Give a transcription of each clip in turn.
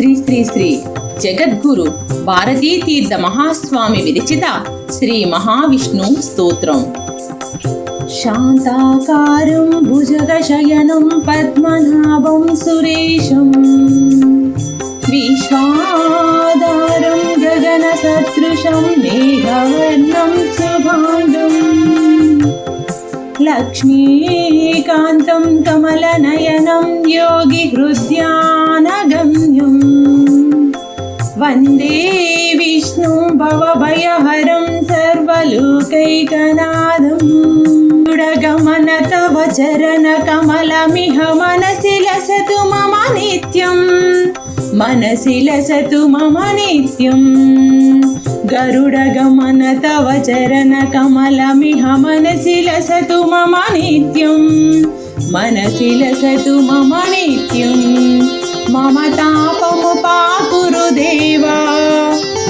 శ్రీ శ్రీ శ్రీ జగద్గురు భారతీతీర్థ మహాస్వామి విరచిత శ్రీ మహావిష్ణు స్తోత్రం. శాంతాకారం భుజగశయనం పద్మనాభం సురేశం. విశ్వాదారం గగన సదృశం మేఘవర్ణం శుభాండం లక్ష్మీకాంతం కమలనయనం యోగి హృద్యాన వందే విష్ణు భవభయహరం సర్వలోకైకనాథం గమన తవ చరణ కమలమిహ మనసి లసతు మమ నిత్యం మనసి లసతు మమ నిత్యం గరుడగమన తవ చరణ కమలమిహ మనసి లసతు మమ నిత్యం మనసి లసతు మమ తాపము పాకురు దేవా.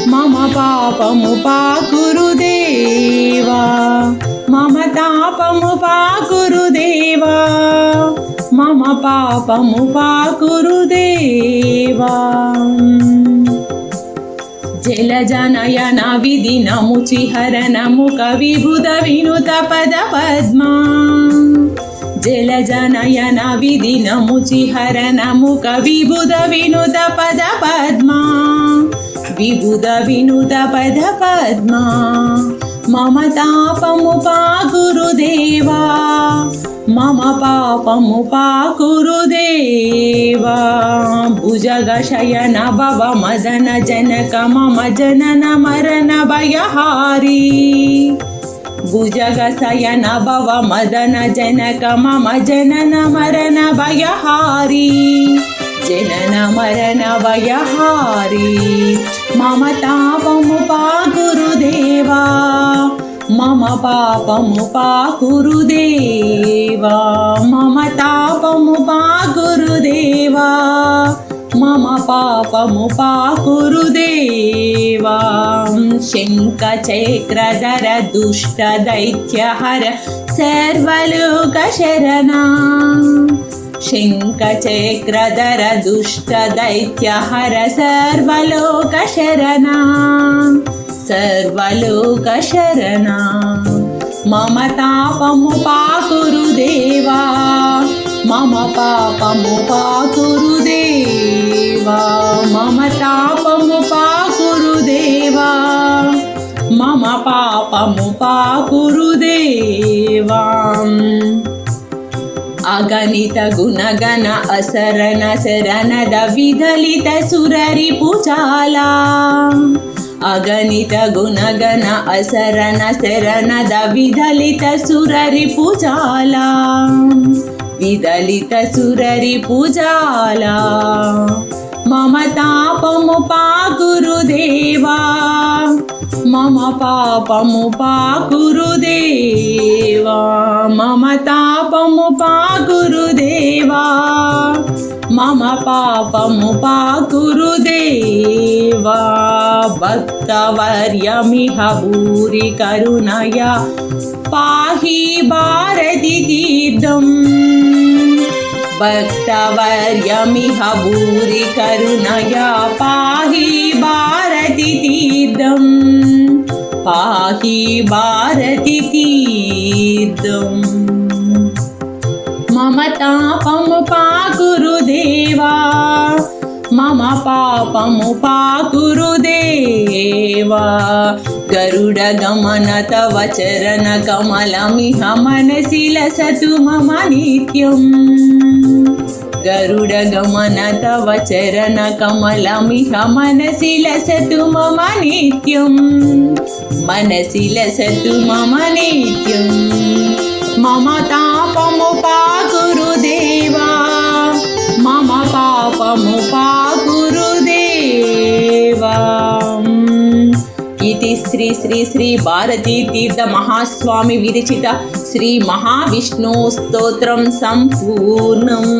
మమ పాపము పాకురు దేవా. మమ తాపము పాకురు దేవా. మమ పాపము పాకురు దేవా. జలజనయన విధి నముచి హరణము కవిభుద వినుత పద పద్మా. జలజనయన విధి నముచి హరణము కవిభుద వినుత పద పద్మా. విబుధ వినుత పద పద్మా. మమ తాపము పాకురు దేవా మమ పాపము పాకురు దేవా భుజగ శయన భవ మదన జనక మమ జనన మరణ భయహారీ. భుజగ శయన భవ మదన జనక మమ జనన మరణ భయహారీ. జనన మరణ భయహారీ. మమ తాపము పా గురుదేవా. మమ పాపము పా గురుదేవా. మమ తాపము పా పాపము పాకురు దేవా శంఖ చక్రధర దుష్ట దైత్యహర సర్వలోక శరణా. శంఖ చక్రధర దుష్ట దైత్యహర సర్వలోక శరణా. సర్వలోక శరణా. మమ తాపము పాకురు దేవా మమ పాపము పాకురు దేవా మమ తాపము పాకురు దేవా. మమ పాపము పాకురు దేవా. అగణిత గుణగణ అసరణ శరణద విదలిత సురరి పుచాలా అగణిత గుణగణ అసరణ శరణద విదలిత సురరి పుజాలా. విదలిత సురరి పూజాలా. మమ తాపము పాకురు దేవా. మమ పాపము పాకురు దేవా. మమ తాపము పాకురు దేవా. మమ పాపము పాకురు దేవా. భక్తవర్యమిహ భూరి కరుణయ. పాహి భారతి తీర్థం. భక్తవర్యమిహ భూరి కరుణయ పాహి భారతి తీర్థం. పాహి భారతి తీర్థం. మమ తాపము పాకురు దేవా. మమ పాపము పాకురు దేవా. గరుడ గమన తవ చరణ కమలమిహ మనసిల సతు మమ నిత్యం. గరుడ గమన తవ చరణ కమలమిహ మనసి లసతు మమ నిత్యం. మనసి లసతు మమ నిత్యం. మమ తాపము పాకురు దేవా. మమ పాపము పాకురు దేవా. ఇది శ్రీ శ్రీ శ్రీ భారతీ తీర్థ మహాస్వామి విరచిత శ్రీ మహావిష్ణు స్తోత్రం సంపూర్ణం.